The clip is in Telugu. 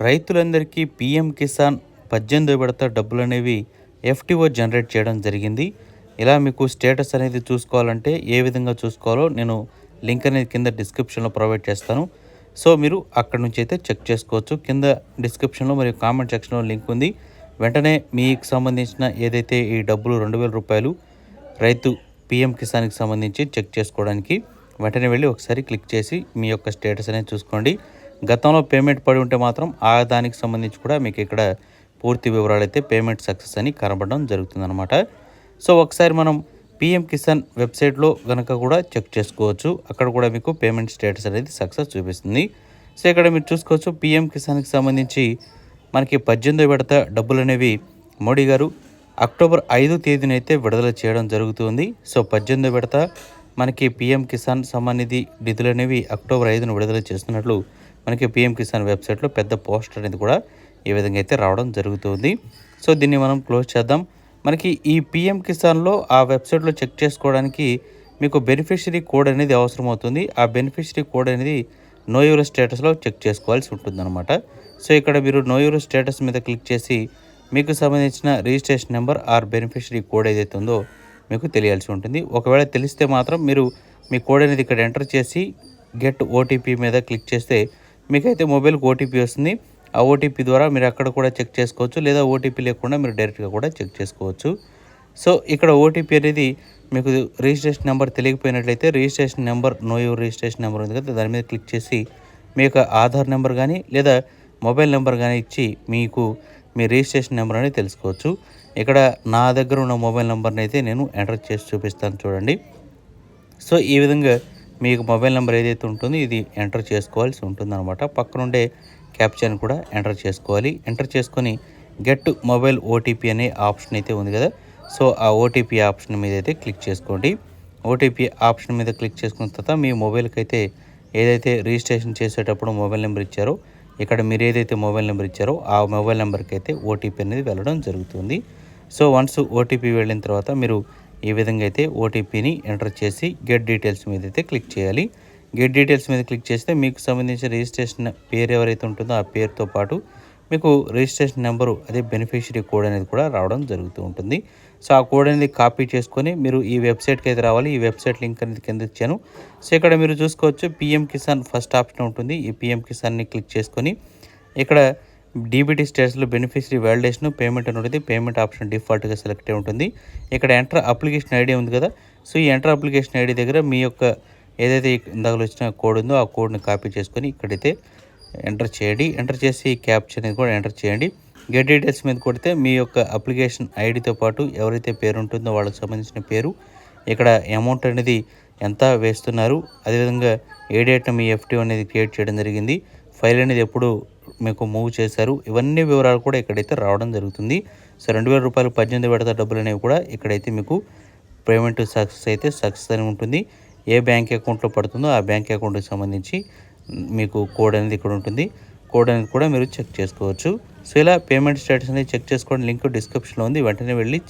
రైతులందరికీ పిఎం కిసాన్ పద్దెనిమిది విడత డబ్బులు అనేవి ఎఫ్టీఓ జనరేట్ చేయడం జరిగింది. ఇలా మీకు స్టేటస్ అనేది చూసుకోవాలంటే ఏ విధంగా చూసుకోవాలో నేను లింక్ అనేది కింద డిస్క్రిప్షన్లో ప్రొవైడ్ చేస్తాను. సో మీరు అక్కడ నుంచి అయితే చెక్ చేసుకోవచ్చు. కింద డిస్క్రిప్షన్లో మరియు కామెంట్ సెక్షన్లో లింక్ ఉంది. వెంటనే మీకు సంబంధించిన ఏదైతే ఈ డబ్బులు రెండు వేల రూపాయలు రైతు పిఎం కిసాన్కి సంబంధించి చెక్ చేసుకోవడానికి వెంటనే వెళ్ళి ఒకసారి క్లిక్ చేసి మీ యొక్క స్టేటస్ అనేది చూసుకోండి. గతంలో పేమెంట్ పడి ఉంటే మాత్రం ఆ దానికి సంబంధించి కూడా మీకు ఇక్కడ పూర్తి వివరాలు అయితే పేమెంట్ సక్సెస్ అని కనబడడం జరుగుతుందన్నమాట. సో ఒకసారి మనం పిఎం కిసాన్ వెబ్సైట్లో కనుక కూడా చెక్ చేసుకోవచ్చు. అక్కడ కూడా మీకు పేమెంట్ స్టేటస్ అనేది సక్సెస్ చూపిస్తుంది. సో ఇక్కడ మీరు చూసుకోవచ్చు పిఎం కిసాన్కి సంబంధించి మనకి పద్దెనిమిది విడత డబ్బులు అనేవి మోడీ గారు అక్టోబర్ ఐదు తేదీనైతే విడుదల చేయడం జరుగుతుంది. సో పద్దెనిమిది విడత మనకి పిఎం కిసాన్ సమ్మాన్ నిధి నిధులు అనేవి అక్టోబర్ ఐదున విడుదల చేస్తున్నట్లు మనకి పిఎం కిసాన్ వెబ్సైట్లో పెద్ద పోస్టర్ అనేది కూడా ఈ విధంగా అయితే రావడం జరుగుతుంది. సో దీన్ని మనం క్లోజ్ చేద్దాం. మనకి ఈ పిఎం కిసాన్లో ఆ వెబ్సైట్లో చెక్ చేసుకోవడానికి మీకు బెనిఫిషరీ కోడ్ అనేది అవసరమవుతుంది. ఆ బెనిఫిషరీ కోడ్ అనేది నో యూరో స్టేటస్లో చెక్ చేసుకోవాల్సి ఉంటుందన్నమాట. సో ఇక్కడ మీరు నో యూరో స్టేటస్ మీద క్లిక్ చేసి మీకు సంబంధించిన registration number or beneficiary code ఏదైతే ఉందో మీకు తెలియాల్సి ఉంటుంది. ఒకవేళ తెలిస్తే మాత్రం మీరు మీ కోడ్ అనేది ఇక్కడ ఎంటర్ చేసి గెట్ ఓటీపీ మీద క్లిక్ చేస్తే మీకైతే మొబైల్కి ఓటీపీ వస్తుంది. ఆ ఓటీపీ ద్వారా మీరు అక్కడ కూడా చెక్ చేసుకోవచ్చు. లేదా ఓటీపీ లేకుండా మీరు డైరెక్ట్గా కూడా చెక్ చేసుకోవచ్చు. సో ఇక్కడ ఓటీపీ అనేది మీకు registration number తెలియకపోయినట్లయితే registration number know your registration number ఉంది కదా దాని మీద క్లిక్ చేసి మీ యొక్క ఆధార్ నెంబర్ కానీ లేదా మొబైల్ నెంబర్ కానీ ఇచ్చి మీకు మీ రిజిస్ట్రేషన్ నెంబర్ అనేది తెలుసుకోవచ్చు. ఇక్కడ నా దగ్గర ఉన్న మొబైల్ నెంబర్ని అయితే నేను ఎంటర్ చేసి చూపిస్తాను చూడండి. సో ఈ విధంగా మీకు మొబైల్ నెంబర్ ఏదైతే ఉంటుందో ఇది ఎంటర్ చేసుకోవాల్సి ఉంటుందన్నమాట. పక్కనుండే క్యాప్చర్ని కూడా ఎంటర్ చేసుకోవాలి. ఎంటర్ చేసుకొని గెట్ మొబైల్ ఓటీపీ అనే ఆప్షన్ అయితే ఉంది కదా. సో ఆ ఓటీపీ ఆప్షన్ మీద అయితే క్లిక్ చేసుకోండి. ఓటీపీ ఆప్షన్ మీద క్లిక్ చేసుకున్న తర్వాత మీ మొబైల్కి అయితే ఏదైతే రిజిస్ట్రేషన్ చేసేటప్పుడు మొబైల్ నెంబర్ ఇచ్చారో ఇక్కడ మీరు ఏదైతే మొబైల్ నెంబర్ ఇచ్చారో ఆ మొబైల్ నెంబర్కి అయితే ఓటీపీ అనేది వెళ్ళడం జరుగుతుంది. సో వన్స్ ఓటీపీ వెళ్ళిన తర్వాత మీరు ఈ విధంగా అయితే ఓటీపీని ఎంటర్ చేసి గెట్ డీటెయిల్స్ మీద అయితే క్లిక్ చేయాలి. గెట్ డీటెయిల్స్ మీద క్లిక్ చేస్తే మీకు సంబంధించిన రిజిస్ట్రేషన్ పేరు ఎవరైతే ఉంటుందో ఆ పేరుతో పాటు మీకు రిజిస్ట్రేషన్ నెంబరు అదే బెనిఫిషరీ కోడ్ అనేది కూడా రావడం జరుగుతూ ఉంటుంది. సో ఆ కోడ్ అనేది కాపీ చేసుకొని మీరు ఈ వెబ్సైట్కి అయితే రావాలి. ఈ వెబ్సైట్ లింక్ అనేది కింద ఇచ్చాను. సో ఇక్కడ మీరు చూసుకోవచ్చు పిఎం కిసాన్ ఫస్ట్ ఆప్షన్ ఉంటుంది. ఈ పిఎం కిసాన్ని క్లిక్ చేసుకొని ఇక్కడ డీబీటీ స్టేట్స్లో బెనిఫిషరీ వ్యాలిడేషన్ పేమెంట్ అనేది పేమెంట్ ఆప్షన్ డిఫాల్ట్గా సెలెక్ట్ అయి ఉంటుంది. ఇక్కడ ఎంటర్ అప్లికేషన్ ఐడి ఉంది కదా సో ఈ ఎంటర్ అప్లికేషన్ ఐడి దగ్గర మీ యొక్క ఏదైతే ఇందాక వచ్చిన కోడ్ ఉందో ఆ కోడ్ని కాపీ చేసుకొని ఇక్కడైతే ఎంటర్ చేయండి. ఎంటర్ చేసి క్యాప్చర్ అనేది కూడా ఎంటర్ చేయండి. గెట్ డీటెయిల్స్ మీద కొడితే మీ యొక్క అప్లికేషన్ ఐడితో పాటు ఎవరైతే పేరు ఉంటుందో వాళ్ళకి సంబంధించిన పేరు ఇక్కడ అమౌంట్ అనేది ఎంత వేస్తున్నారు అదేవిధంగా ఏ డేట్ మీ ఎఫ్టీ అనేది క్రియేట్ చేయడం జరిగింది ఫైల్ అనేది ఎప్పుడు మీకు మూవ్ చేశారు. ఇవన్నీ వివరాలు కూడా ఇక్కడైతే రావడం జరుగుతుంది. సో రెండు వేల రూపాయలు పద్దెనిమిది విడత డబ్బులు అనేవి కూడా ఇక్కడైతే మీకు పేమెంట్ సక్సెస్ అయితే సక్సెస్ అని ఉంటుంది. ఏ బ్యాంక్ అకౌంట్లో పడుతుందో ఆ బ్యాంక్ అకౌంట్కి సంబంధించి మీకు కోడ్ అనేది ఇక్కడ ఉంటుంది. కోడ్ అనేది కూడా మీరు చెక్ చేసుకోవచ్చు. సో ఇలా పేమెంట్ స్టేటస్ అనేది చెక్ చేసుకోవడం లింక్ డిస్క్రిప్షన్లో ఉంది. వెంటనే వెళ్ళి